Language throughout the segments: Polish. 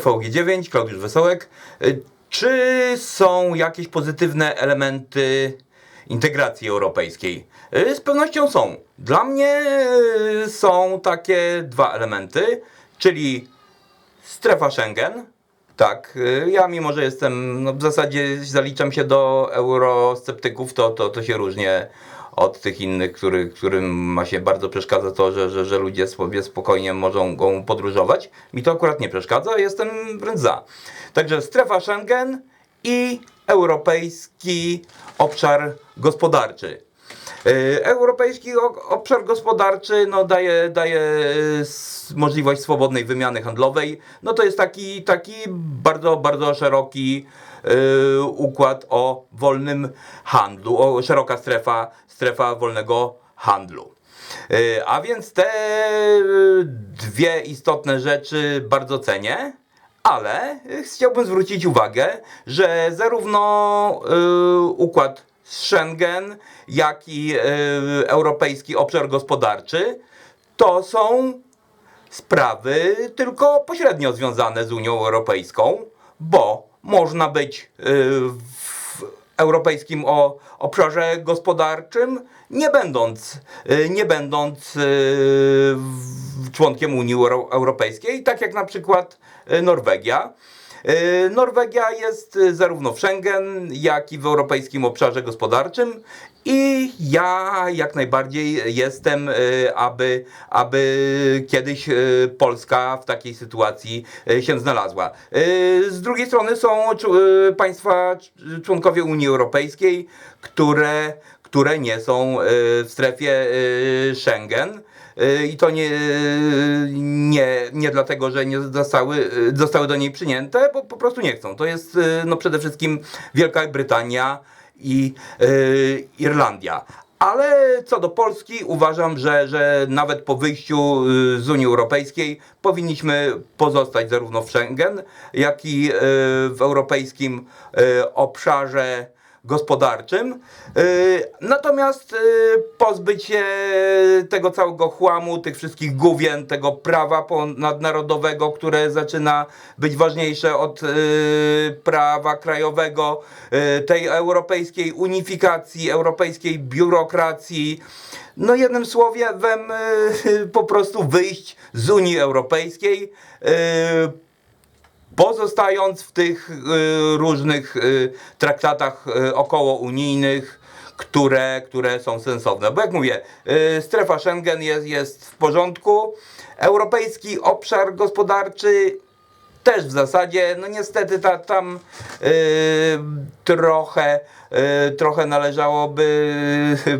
VG9, Klaudiusz Wesołek. Y, Czy są jakieś pozytywne elementy integracji europejskiej? Y, Z pewnością są. Dla mnie y, są takie dwa elementy, czyli strefa Schengen. Tak, y, ja mimo, że jestem, no w zasadzie zaliczam się do eurosceptyków, to, to, to się różnię od tych innych, który, którym ma się bardzo przeszkadza to, że, że, że ludzie sobie spokojnie mogą podróżować. Mi to akurat nie przeszkadza, jestem wręcz za. Także strefa Schengen i europejski obszar gospodarczy. Y, Europejski obszar gospodarczy no, daje, daje s- możliwość swobodnej wymiany handlowej. No to jest taki, taki bardzo, bardzo szeroki y, układ o wolnym handlu, o szeroka strefa, strefa wolnego handlu. Y, A więc te dwie istotne rzeczy bardzo cenię. Ale chciałbym zwrócić uwagę, że zarówno układ Schengen, jak i y, Europejski Obszar Gospodarczy to są sprawy tylko pośrednio związane z Unią Europejską, bo można być y, w europejskim obszarze gospodarczym, nie będąc, y, nie będąc członkiem Unii Euro- Europejskiej, tak jak na przykład Norwegia. Y, Norwegia jest y, zarówno w Schengen, jak i w Europejskim Obszarze Gospodarczym i ja jak najbardziej jestem, y, aby, aby kiedyś Polska w takiej sytuacji się znalazła. Z drugiej strony są państwa cz- członkowie Unii Europejskiej, które, które nie są w strefie Schengen. I to nie, nie, nie dlatego, że nie zostały, zostały do niej przyjęte, bo po prostu nie chcą. To jest no, przede wszystkim Wielka Brytania i y, Irlandia. Ale co do Polski, uważam, że, że nawet po wyjściu y, z Unii Europejskiej powinniśmy pozostać zarówno w Schengen, jak i y, w europejskim y, obszarze gospodarczym. Y, Natomiast y, pozbyć się tego całego chłamu, tych wszystkich główien, tego prawa ponadnarodowego, które zaczyna być ważniejsze od y, prawa krajowego, tej europejskiej unifikacji, europejskiej biurokracji. No jednym słowem po prostu wyjść z Unii Europejskiej, pozostając w tych y, różnych y, traktatach y, okołounijnych, które, które są sensowne. Bo jak mówię, strefa Schengen jest, jest w porządku, europejski obszar gospodarczy też w zasadzie, no niestety ta, tam y, trochę, y, trochę należałoby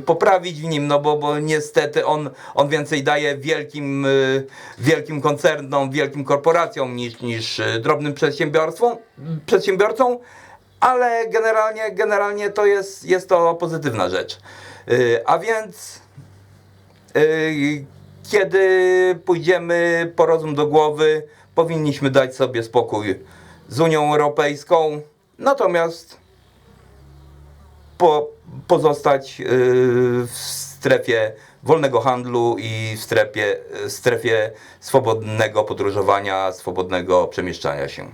poprawić w nim, no bo, bo niestety on, on więcej daje wielkim, y, wielkim koncernom, wielkim korporacjom niż, niż y, drobnym przedsiębiorstwom, przedsiębiorcom, ale generalnie, generalnie to jest, jest to pozytywna rzecz. Y, a więc Y, kiedy pójdziemy po rozum do głowy, powinniśmy dać sobie spokój z Unią Europejską, natomiast po, pozostać y, w strefie wolnego handlu i w strefie, strefie swobodnego podróżowania, swobodnego przemieszczania się.